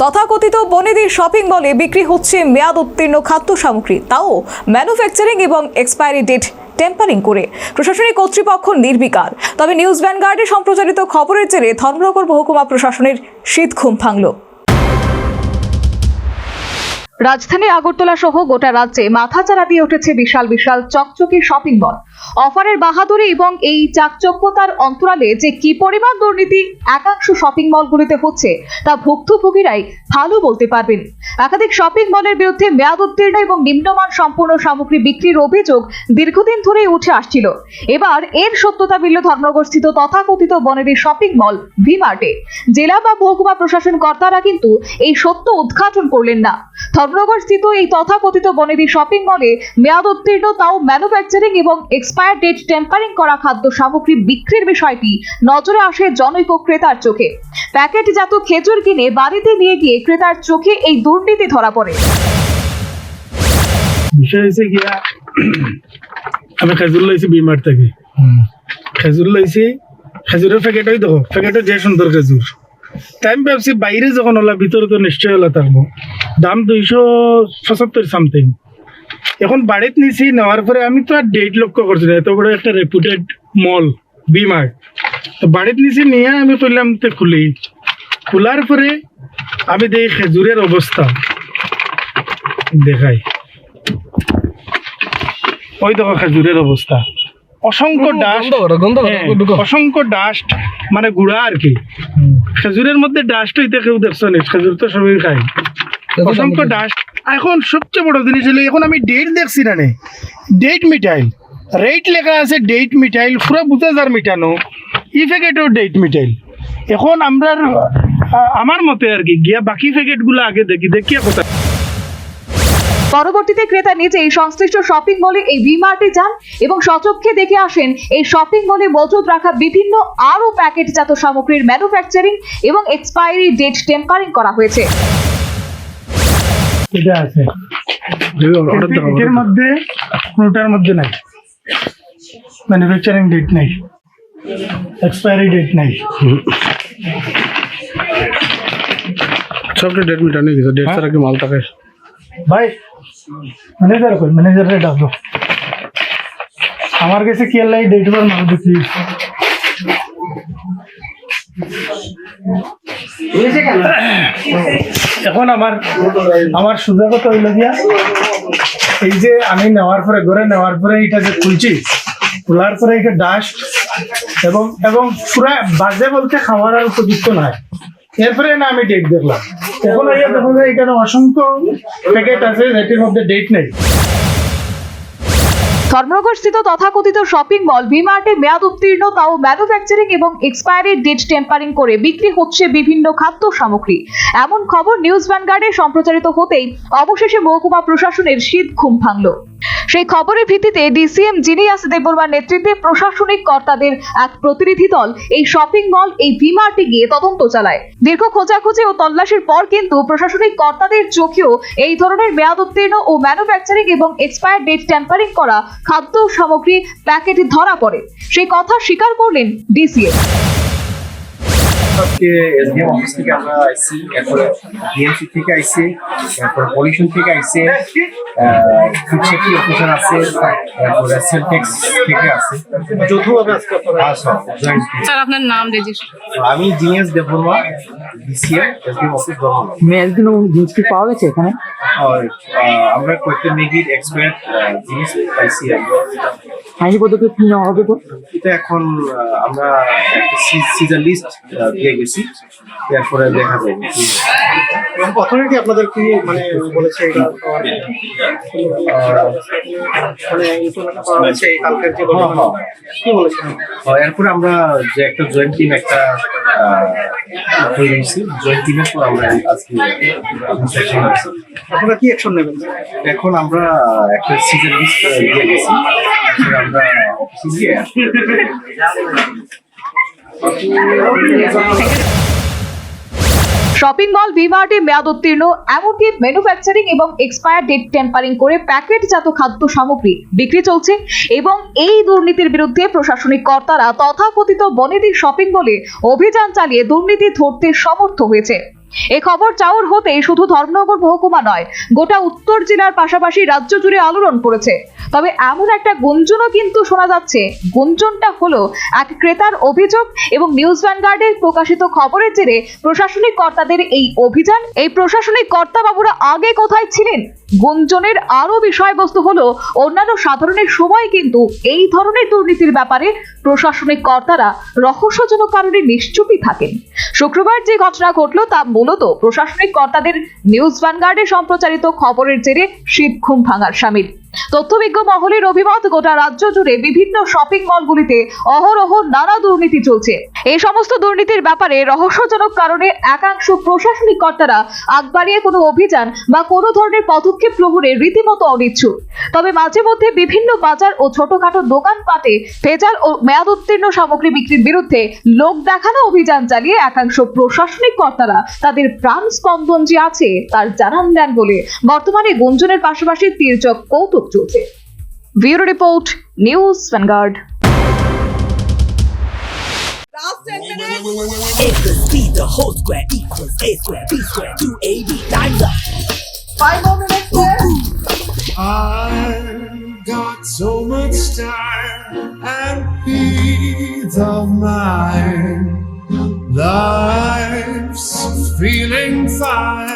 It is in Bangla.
তথাকথিত বনেদির শপিং মলে বিক্রি হচ্ছে মেয়াদ উত্তীর্ণ খাদ্য সামগ্রী, তাও ম্যানুফ্যাকচারিং এবং এক্সপায়ারি ডেট টেম্পারিং করে। প্রশাসনিক কর্তৃপক্ষ নির্বিকার। তবে নিউজ ভ্যানগার্ডে সম্প্রচারিত খবরের জেরে ধর্মনগর মহকুমা প্রশাসনের শীত ঘুম ভাঙল। রাজধানী আগরতলা সহ গোটা রাজ্যে মাথাচাড়া দিয়ে উঠেছে বিশাল বিশাল চকচকে শপিং মল অফারের বাহাদুরি এবং এই চাকচক্যতার অন্তরালে যে কি পরিমাণ দুর্নীতি, একাংশ শপিং মলগুলিতে হচ্ছে, তা ভুক্তভোগীরাই ভালো বলতে পারবেন। একাধিক শপিং মলের বিরুদ্ধে মেয়াদ উত্তীর্ণ এবং নিম্নমান সম্পূর্ণ সামগ্রী বিক্রির অভিযোগ দীর্ঘদিন ধরেই উঠে আসছিল। এবার এর সত্যতা মিলল ধর্মনগরস্থিত তথাকথিত বনেদি শপিং মল ভিমার্টে জেলা বা মহকুমা প্রশাসন কর্তারা কিন্তু এই সত্য উদ্ঘাটন করলেন না। ধর্মনগর স্থিত এই তথাকথিত বনেদি শপিং মলে মেয়াদ উত্তীর্ণ তাও ম্যানুফ্যাকচারিং এবং এক্সপায়ার ডেট টেম্পারিং করা খাদ্য সামগ্রী বিক্রির বিষয়টি নজরে আসে জনৈক ক্রেতার চোখে। প্যাকেটজাত খেজুর কিনে বাড়িতে নিয়ে গিয়ে ক্রেতার চোখে এই দুর্নীতি ধরা পড়ে। বিষয় হয়েছে গিয়া আমি খেজুর লইছি বিমার থেকে। খেজুর লইছি খেজুরের প্যাকেট ওই দেখো প্যাকেটে যে সুন্দর খেজুর। টাইম ভাবছি বাইরে যখন ওলা ভিতরে তো নিশ্চয় ওলা থাকব দাম দুইশো পঁচাত্তর সামথিং এখন বাড়িত নিছি, নেওয়ার পরে আমি তো আর ডেট লক্ষ্য করছি না। এত বড় একটা রেপুটেড মল বিমার তো বাড়িত নিছি, নিয়ে আমি করলাম তো খুলি। খোলার পরে আমি দেখি খেজুরের অবস্থা। দেখাই। ওই দেখো খেজুরের অবস্থা। অসংখ্য ডাস্ট অসংখ্য ডাস্ট মানে গুড়া আর কি। খেজুরের মধ্যে ডাস্ট হইতে কেউ দেখছ নি খেজুর তো সবাই খায়। অসংখ্য ডাস্ট এখন সবচেয়ে বড় জিনিস হলো এখন আমি ডেট দেখছি না নে। ডেট মিঠাইল রেট লেখা আছে ডেট মিঠাইল পুরো বুঝা যার মিটানো। ই প্যাকেটও ডেট মিঠাইল এখন আমরা আমার মতে আর কি গিয়া বাকি প্যাকেটগুলো আগে দেখি দেখিয়া কথা পরবর্তীতে ক্রেতা নিজেই সংশ্লিষ্ট শপিং মলে এই ভিমার্টে যান এবং সচক্ষে দেখে আসেন এই শপিং মলে মজুদ রাখা বিভিন্ন আরও প্যাকেটজাত সামগ্রীর ম্যানুফ্যাকচারিং এবং এক্সপায়ারি ডেট টেম্পারিং করা হয়েছে। এটা আছে। এটার মধ্যে কোনোটার মধ্যে নাই। ম্যানুফ্যাকচারিং ডেট নাই। এক্সপায়ারি ডেট নাই। সবটা ডেট গেছে ডেট ছাড়া কি মাল থাকে? ভাই ম্যানেজার কই? ম্যানেজার রে ডাকো আমার কাছে কি লাই ডেট বার বিক্রি হইছে। এখন আমার আমার সোজা কথা হইল গিয়া এই যে আমি নেওয়ার পরে ঘরে নেওয়ার পরে এটা যে খুলছি খোলার পরে এটা ডাস্ট এবং এবং পুরা বাজে বলতে খাওয়ার আর উপযুক্ত নয়। এরপরে না আমি ডেট দেখলাম। এখন দেখুন এখানে অসংখ্য প্যাকেট আছে, যেটির মধ্যে ডেট নেই। ধর্মনগরস্থিত তথাকথিত শপিং মল ভিমার্টে মেয়াদ উত্তীর্ণ, তাও ম্যানুফ্যাকচারিং এবং এক্সপায়ারি ডেট টেম্পারিং করে বিক্রি হচ্ছে বিভিন্ন খাদ্য সামগ্রী। এমন খবর নিউজ ভ্যানগার্ডে সম্প্রচারিত হতেই অবশেষে মহকুমা প্রশাসনের শীত ঘুম ভাঙল। সেই খবরের ভিত্তিতে ডিসিএম জিনিয়াস দেববর্মার নেতৃত্বে প্রশাসনিক কর্তাদের এক প্রতিনিধি দল এই শপিং মল, এই ভিমার্টে গিয়ে তদন্ত চালায়। দীর্ঘ খোঁজাখুঁজি ও তল্লাশির পর কিন্তু প্রশাসনিক কর্তাদের চোখেও এই ধরনের মেয়াদ উত্তীর্ণ ও ম্যানুফ্যাকচারিং এবং এক্সপায়ার ডেট টেম্পারিং করা খাদ্য সামগ্রী প্যাকেটে ধরা পড়ে। সেই কথা স্বীকার করলেন ডিসিএম। আজকে এসডিএম অফিস থেকে আমরা আইসি এরপরে ডিএমসি থেকে আইসি এরপরে পলিউশন থেকে আইসি ফুড সেফটি অফিসার আছে এরপরে সেলটেক্স থেকে আছে। যৌথভাবে আজকে স্যার আপনার নাম রেজিস্টার আমি জিনিয়াস দেববর্মা বিসিএম এসডিএম অফিস বর্মা মেয়ের কোনো জিনিস কি পাওয়া গেছে এখানে? আর আহ, আমরা কয়েকটা মেগির এক্সপায়ার্ড জিনিস পাইছি আইনি পদক্ষেপ কি নেওয়া হবে তো? এটা এখন আমরা একটা সিজন লিস্ট দিয়ে গেছি। এরপরে দেখা যাবে কি অথরিটি আপনাদের কি মানে বলেছে এটা মানে কালকের যে হ্যাঁ, হ্যাঁ। কি বলেছেন? এরপরে আমরা যে একটা জয়েন্ট টিম একটা জয়েন্ট টিমের পর আমরা আজকে আপনারা কি অ্যাকশন নেবেন? এখন আমরা একটা সিজন লিস্ট দিয়ে গেছি। আমরা অফিসে গিয়ে শপিং মল ভিমার্টে মেয়াদ উত্তীর্ণ, এমনকি ম্যানুফ্যাকচারিং এবং এক্সপায়ার ডেট টেম্পারিং করে প্যাকেটজাত খাদ্য সামগ্রী বিক্রি চলছে এবং এই দুর্নীতির বিরুদ্ধে প্রশাসনিক কর্তারা তথাকথিত বনেদি শপিং মলে অভিযান চালিয়ে দুর্নীতি ধরতে সমর্থ হয়েছে। এ খবর চাউর হতে শুধু ধর্মনগর মহকুমা নয়, গোটা উত্তর জেলার পাশাপাশি রাজ্য জুড়ে আলোড়ন পড়েছে। তবে এমন একটা গুঞ্জনও কিন্তু শোনা যাচ্ছে। গুঞ্জনটা হলো এক ক্রেতার অভিযোগ এবং নিউজ ভ্যানগার্ডে প্রকাশিত খবরের জেরে প্রশাসনিক কর্তাদের এই অভিযান। এই প্রশাসনিক কর্তা বাবুরা আগে কোথায় ছিলেন? গুঞ্জনের আরও বিষয়বস্তু হলো, অন্যান্য সাধারণের সময় কিন্তু এই ধরনের দুর্নীতির ব্যাপারে প্রশাসনিক কর্তারা রহস্যজনক কারণে নিশ্চুপই থাকেন। শুক্রবার যে ঘটনা ঘটলো তা মূলত প্রশাসনিক কর্তাদের নিউজ ভ্যানগার্ডে সম্প্রচারিত খবরের জেরে শীত ঘুম ভাঙার সামিল। তথ্যবিজ্ঞ মহলের অভিমত, গোটা রাজ্য জুড়ে বিভিন্ন শপিং মলগুলিতে অহরহ নানা দুর্নীতি চলছে। এই সমস্ত দুর্নীতির ব্যাপারে রহস্যজনক কারণে একাংশ প্রশাসনিক কর্তারা আগ বাড়িয়ে কোনো অভিযান বা কোনো ধরনের পদক্ষেপ গ্রহণে রীতিমতো অনিচ্ছুক। তবে মাঝে মধ্যে বিভিন্ন বাজার ও ছোটখাটো দোকানপাটে ভেজাল ও মেয়াদ উত্তীর্ণ সামগ্রী বিক্রির বিরুদ্ধে লোক দেখানো অভিযান চালিয়ে একাংশ প্রশাসনিক কর্তারা তাদের প্রাণ স্পন্দন যে আছে, তার জানান দেন বলে। বর্তমানে গুঞ্জনের পাশাপাশি তীর্যক কৌতুক लोग report. News Vanguard. News Equals the whole square equals A square, B square, 2AB, time's up. Five minutes left. Got so much time and peace of mind. Life's feeling fine.